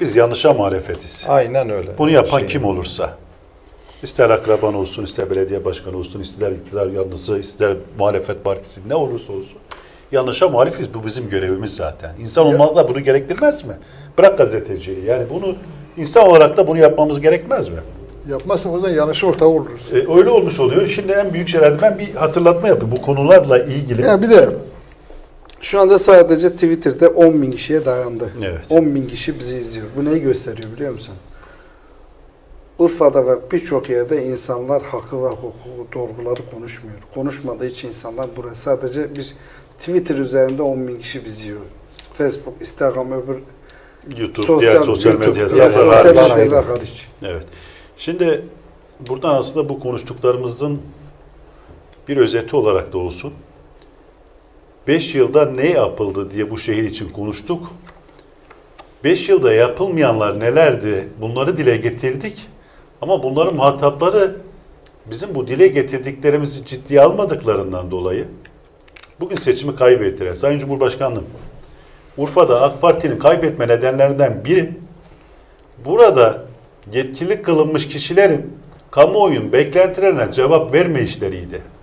Biz yanlışa muhalefetiz. Aynen öyle. Bunu yapan Şey- kim olursa, ister akraban olsun, ister belediye başkanı olsun, ister iktidar yanlısı, ister muhalefet partisi ne olursa olsun. Yanlışa muhalifiz. Bu bizim görevimiz zaten. İnsan olmak da bunu gerektirmez mi? Bırak gazeteciliği. Yani bunu insan olarak da bunu yapmamız gerekmez mi? Yapmazsak o zaman yanlış ortağı oluruz. E, öyle olmuş oluyor. Şimdi en büyük şeylerde ben bir hatırlatma yapayım. Bu konularla ilgili. Ya bir de şu anda sadece Twitter'da 10 bin kişiye dayandı. Evet. 10 bin kişi bizi izliyor. Bu neyi gösteriyor biliyor musun? Urfa'da ve birçok yerde insanlar hakkı ve hukuku doğruları konuşmuyor. Konuşmadığı için insanlar buraya sadece bir Twitter üzerinde 10 bin kişi izliyor. Facebook, Instagram, öbür YouTube, diğer sosyal YouTube, medya hesapları sosyal hariç. Evet. Şimdi buradan aslında bu konuştuklarımızın bir özeti olarak da olsun. 5 yılda ne yapıldı diye bu şehir için konuştuk. 5 yılda yapılmayanlar nelerdi? Bunları dile getirdik. Ama bunların muhatapları bizim bu dile getirdiklerimizi ciddiye almadıklarından dolayı bugün seçimi kaybettiler. Sayın Cumhurbaşkanım, Urfa'da AK Parti'nin kaybetme nedenlerinden biri burada yetkili kılınmış kişilerin kamuoyun beklentilerine cevap verme işleriydi.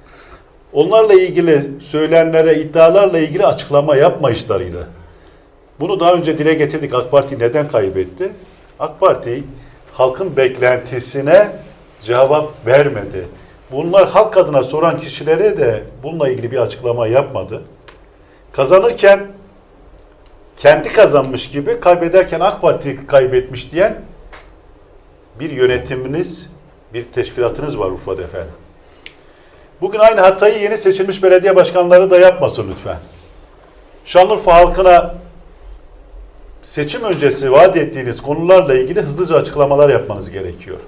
Onlarla ilgili söylemlere, iddialarla ilgili açıklama yapma işleriydi. Bunu daha önce dile getirdik. AK Parti neden kaybetti? AK Parti halkın beklentisine cevap vermedi. Bunlar halk adına soran kişilere de bununla ilgili bir açıklama yapmadı. Kazanırken kendi kazanmış gibi kaybederken AK Parti kaybetmiş diyen bir yönetiminiz, bir teşkilatınız var Urfa'da efendim. Bugün aynı hatayı yeni seçilmiş belediye başkanları da yapmasın lütfen. Şanlıurfa halkına seçim öncesi vaat ettiğiniz konularla ilgili hızlıca açıklamalar yapmanız gerekiyor.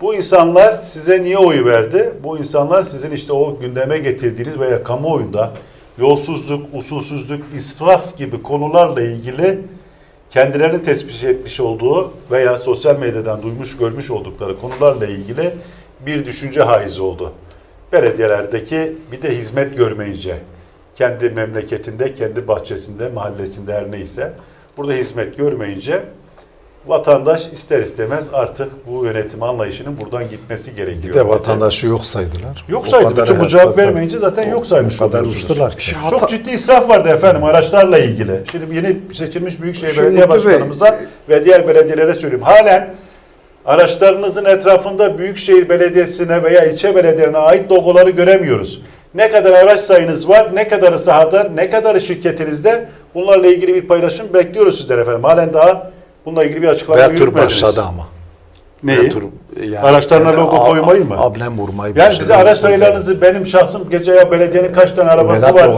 Bu insanlar size niye oy verdi? Bu insanlar sizin işte o gündeme getirdiğiniz veya kamuoyunda yolsuzluk, usulsüzlük, israf gibi konularla ilgili kendilerinin tespit etmiş olduğu veya sosyal medyadan duymuş görmüş oldukları konularla ilgili bir düşünce haiz oldu. Belediyelerdeki bir de hizmet görmeyince kendi memleketinde, kendi bahçesinde, mahallesinde her neyse burada hizmet görmeyince vatandaş ister istemez artık bu yönetim anlayışının buradan gitmesi gerekiyor. Bir de vatandaşı yok saydılar. Yok saydı. Bütün bu cevap vermeyince zaten yok saymış O kadar oluyorsunuz. uçtular ki. Şey, Çok hata- ciddi israf vardı efendim araçlarla ilgili. Şimdi yeni seçilmiş Büyükşehir Şimdi Belediye Başkanımıza ve diğer belediyelere söyleyeyim. Halen araçlarınızın etrafında Büyükşehir Belediyesi'ne veya ilçe belediyelerine ait logoları göremiyoruz. Ne kadar araç sayınız var, ne kadarı sahada, ne kadarı şirketinizde bunlarla ilgili bir paylaşım bekliyoruz sizden efendim. Halen daha bununla ilgili bir açıklama Bertur yürütmediniz. başladı ama. Neyi? Bertur, yani- Araçlarına logo Ab- koymayı mı? Ablem vurmayı Yani bize araç sayılarınızı benim şahsım gece ya belediyenin kaç tane arabası Vedat var.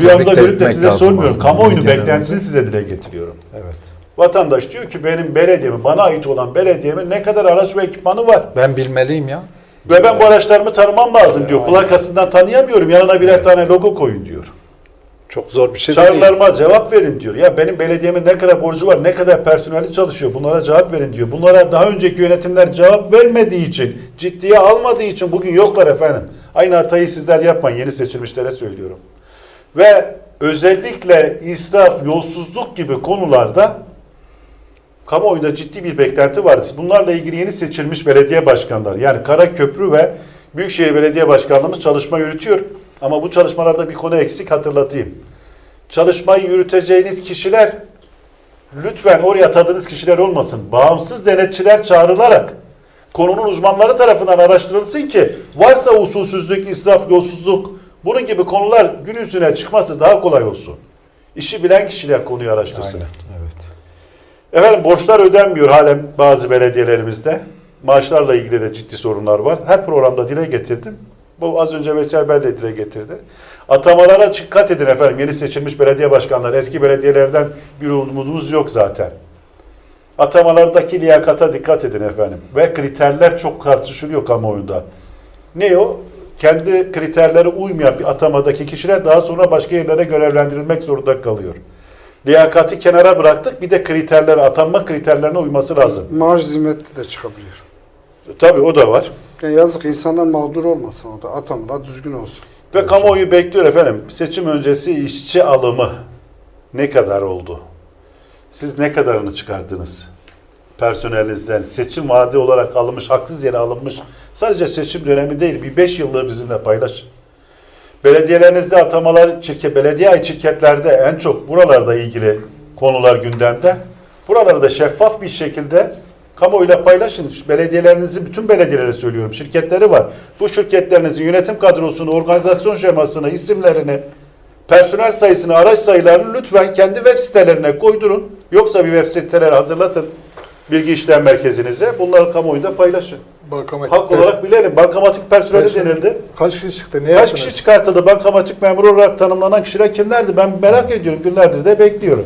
Rüyamda görüp de size sormuyorum. Kamuoyunun beklentisini size dile getiriyorum. Evet. Vatandaş diyor ki benim belediyemi, bana ait olan belediyemin ne kadar araç ve ekipmanı var. Ben bilmeliyim ya. Ve ben bu araçlarımı tanımam lazım diyor. Plakasından tanıyamıyorum. Yanına birer tane logo koyun diyor. Çok zor bir şey de değil. Çağrılarıma cevap verin diyor. Ya benim belediyemin ne kadar borcu var, ne kadar personeli çalışıyor. Bunlara cevap verin diyor. Bunlara daha önceki yönetimler cevap vermediği için, ciddiye almadığı için bugün yoklar efendim. Aynı hatayı sizler yapmayın. Yeni seçilmişlere söylüyorum. Ve özellikle israf, yolsuzluk gibi konularda kamuoyunda ciddi bir beklenti var. Bunlarla ilgili yeni seçilmiş belediye başkanları yani Karaköprü ve Büyükşehir Belediye Başkanlığımız çalışma yürütüyor. Ama bu çalışmalarda bir konu eksik hatırlatayım. Çalışmayı yürüteceğiniz kişiler lütfen oraya atadığınız kişiler olmasın. Bağımsız denetçiler çağrılarak konunun uzmanları tarafından araştırılsın ki varsa usulsüzlük, israf, yolsuzluk bunun gibi konular gün yüzüne çıkması daha kolay olsun. İşi bilen kişiler konuyu araştırsın. Aynen. Evet. Efendim borçlar ödenmiyor halen bazı belediyelerimizde. Maaşlarla ilgili de ciddi sorunlar var. Her programda dile getirdim. Bu az önce Veysel Bey de dile getirdi. Atamalara dikkat edin efendim. Yeni seçilmiş belediye başkanları. Eski belediyelerden bir umudumuz yok zaten. Atamalardaki liyakata dikkat edin efendim. Ve kriterler çok tartışılıyor kamuoyunda. Ne o? Kendi kriterlere uymayan bir atamadaki kişiler daha sonra başka yerlere görevlendirilmek zorunda kalıyor. Liyakati kenara bıraktık. Bir de kriterlere, atanma kriterlerine uyması lazım. Maaş zimmetli de çıkabiliyor. Tabii o da var. Ya yazık insanlar mağdur olmasın orada. Atamlar düzgün olsun. Ve kamuoyu bekliyor efendim. Seçim öncesi işçi alımı ne kadar oldu? Siz ne kadarını çıkardınız? personelinizden seçim vaadi olarak alınmış, haksız yere alınmış sadece seçim dönemi değil bir 5 yıllığı bizimle paylaşın. Belediyelerinizde atamalar, şirket, belediye şirketlerde en çok buralarda ilgili konular gündemde. Buraları da şeffaf bir şekilde kamuoyuyla paylaşın. Belediyelerinizin, bütün belediyelere söylüyorum, şirketleri var. Bu şirketlerinizin yönetim kadrosunu, organizasyon şemasını, isimlerini, personel sayısını, araç sayılarını lütfen kendi web sitelerine koydurun. Yoksa bir web siteleri hazırlatın bilgi işlem merkezinize. Bunları kamuoyunda paylaşın. Bankamatik Hak olarak bilelim. Bankamatik personeli Personel- denildi. Kaç kişi çıktı? Ne Kaç yaptınız? kişi çıkartıldı? Bankamatik memuru olarak tanımlanan kişiler kimlerdi? Ben merak ediyorum. Günlerdir de bekliyorum.